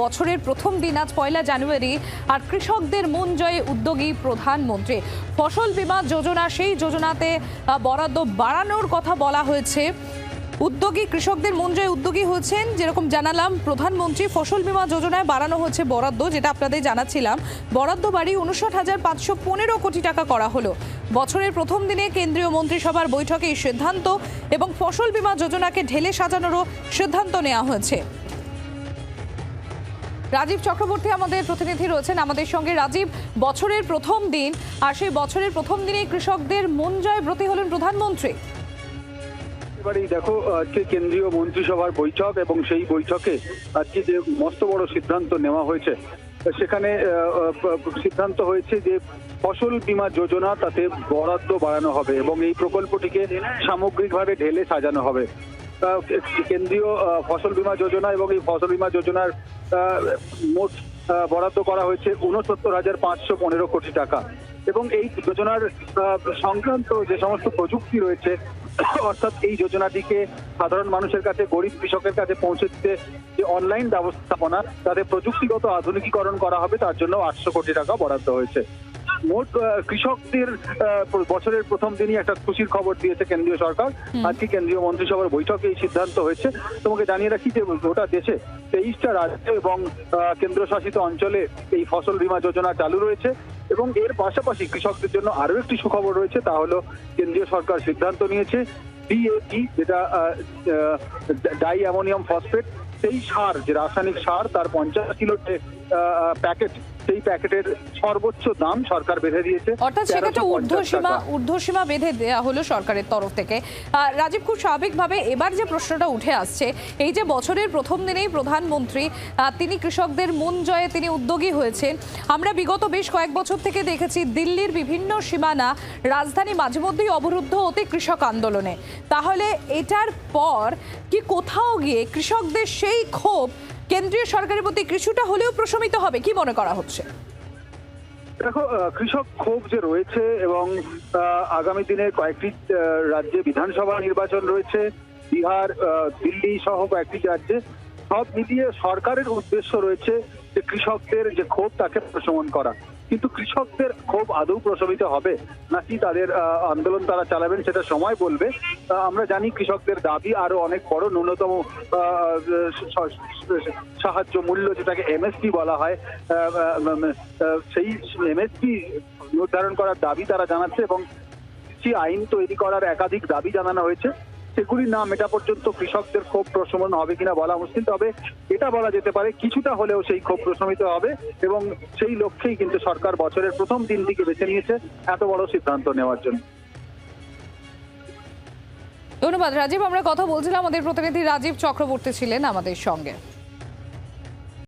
বছরের প্রথম দিন আজ পয়লা জানুয়ারি, আর কৃষকদের মন জয়ে উদ্যোগী প্রধানমন্ত্রী। ফসল বীমা যোজনা, সেই যোজনাতে বরাদ্দ বাড়ানোর কথা বলা হয়েছে। উদ্যোগী কৃষকদের মন জয়ে উদ্যোগী হয়েছেন, যেরকম জানালাম, প্রধানমন্ত্রী ফসল বীমা যোজনায় বাড়ানো হচ্ছে বরাদ্দ, যেটা আপনাদের জানাচ্ছিলাম। বরাদ্দ বাড়ি উনষাট হাজার পাঁচশো পনেরো কোটি টাকা করা হলো। বছরের প্রথম দিনে কেন্দ্রীয় মন্ত্রিসভার বৈঠকে এই সিদ্ধান্ত এবং ফসল বীমা যোজনাকে ঢেলে সাজানোরও সিদ্ধান্ত নেওয়া হয়েছে। রাজীব চক্রবর্তী আমাদের প্রতিনিধি রয়েছেন আমাদের সঙ্গে। রাজীব, বছরের প্রথম দিন আর সেই বছরের প্রথম দিনেই কৃষকদের মন জয় ব্রতী হলেন প্রধানমন্ত্রী। এবারেই দেখো, আজকে কেন্দ্রীয় মন্ত্রিসভার বৈঠক এবং সেই বৈঠকে আজকে যে মস্ত বড় সিদ্ধান্ত নেওয়া হয়েছে, সেখানে সিদ্ধান্ত হয়েছে যে ফসল বীমা যোজনা তাতে বরাদ্দ বাড়ানো হবে এবং এই প্রকল্পটিকে সামগ্রিকভাবে ঢেলে সাজানো হবে। কেন্দ্রীয় ফসল বীমা যোজনা এবং এই ফসল বীমা যোজনার মোট বরাদ্দ করা হয়েছে উনসত্তর হাজার পাঁচশো পনেরো কোটি টাকা। এবং এই যোজনার সংক্রান্ত যে সমস্ত প্রযুক্তি রয়েছে, অর্থাৎ এই যোজনাটিকে সাধারণ মানুষের কাছে, গরিব কৃষকের কাছে পৌঁছে দিতে যে অনলাইন ব্যবস্থাপনা তাদের প্রযুক্তিগত আধুনিকীকরণ করা হবে, তার জন্য আটশো কোটি টাকা বরাদ্দ হয়েছে। মোট কৃষকদের বছরের প্রথম দিনই একটা খুশির খবর দিয়েছে কেন্দ্রীয় সরকার। আজকে কেন্দ্রীয় মন্ত্রিসভার বৈঠকে এই সিদ্ধান্ত হয়েছে। তোমাকে জানিয়ে রাখি যে গোটা দেশে তেইশটা রাজ্য এবং কেন্দ্রশাসিত অঞ্চলে এই ফসল বীমা যোজনা চালু রয়েছে এবং এর পাশাপাশি কৃষকদের জন্য আরও একটি সুখবর রয়েছে তা হলো কেন্দ্রীয় সরকার সিদ্ধান্ত নিয়েছে ডিএপি যেটা ডাই অ্যামোনিয়াম ফসফেট সেই সার যে রাসায়নিক সার তার পঞ্চাশ কিলো প্যাকেট সেই প্যাকেটের সর্বোচ্চ দাম সরকার বেঁধে দিয়েছে। অর্থাৎ সেক্ষেত্রে ঊর্ধ্বসীমা ঊর্ধ্বসীমা বেঁধে দেওয়া হলো সরকারের তরফ থেকে। রাজীব খুব স্বাভাবিকভাবে এবার যে প্রশ্নটা উঠে আসছে এই যে বছরের প্রথম দিনেই প্রধানমন্ত্রী তিনি কৃষকদের মন জয়ে তিনি উদ্যোগী হয়েছেন। আমরা বিগত বেশ কয়েক বছর থেকে দেখেছি দিল্লির বিভিন্ন সীমানা রাজধানী মাঝে মধ্যেই অবরুদ্ধ হতে কৃষক আন্দোলনে। তাহলে এটার পর কি কোথাও গিয়ে কৃষকদের সেই ক্ষোভ কেন্দ্রীয় সরকারের প্রতি কিছুটা হলেও প্রশমিত হবে, কি মনে করা হচ্ছে? দেখো কৃষক ক্ষোভ যে রয়েছে এবং আগামী দিনে কয়েকটি রাজ্যে বিধানসভা নির্বাচন রয়েছে, বিহার দিল্লি সহ কয়েকটি রাজ্যে, সব মিলিয়ে সরকারের উদ্দেশ্য রয়েছে যে কৃষকদের যে ক্ষোভ তাকে প্রশমন করা। কিন্তু কৃষকদের ক্ষোভ আদৌ প্রশমিত হবে নাকি তাদের আন্দোলন তারা চালাবেন সেটা সময় বলবে। আমরা জানি কৃষকদের দাবি আরও অনেক বড়, ন্যূনতম সাহায্য মূল্য যেটাকে এমএসপি বলা হয় সেই এমএসপি নির্ধারণ করার দাবি তারা জানাচ্ছে এবং কৃষি আইন তৈরি করার একাধিক দাবি জানানো হয়েছে। সেগুলি না মেটা পর্যন্ত কৃষকদের ক্ষোভ প্রশমন হবে কিনা বলা মুশকিল, তবে এটা বলা যেতে পারে কিছুটা হলেও সেই ক্ষোভ প্রশমিত হবে এবং সেই লক্ষ্যেই কিন্তু সরকার বছরের প্রথম দিন দিনটিকে বেছে নিয়েছে এত বড় সিদ্ধান্ত নেওয়ার জন্য। ধন্যবাদ। রাজীব, আমরা কথা বলছিলাম, আমাদের প্রতিনিধি রাজীব চক্রবর্তী ছিলেন আমাদের সঙ্গে।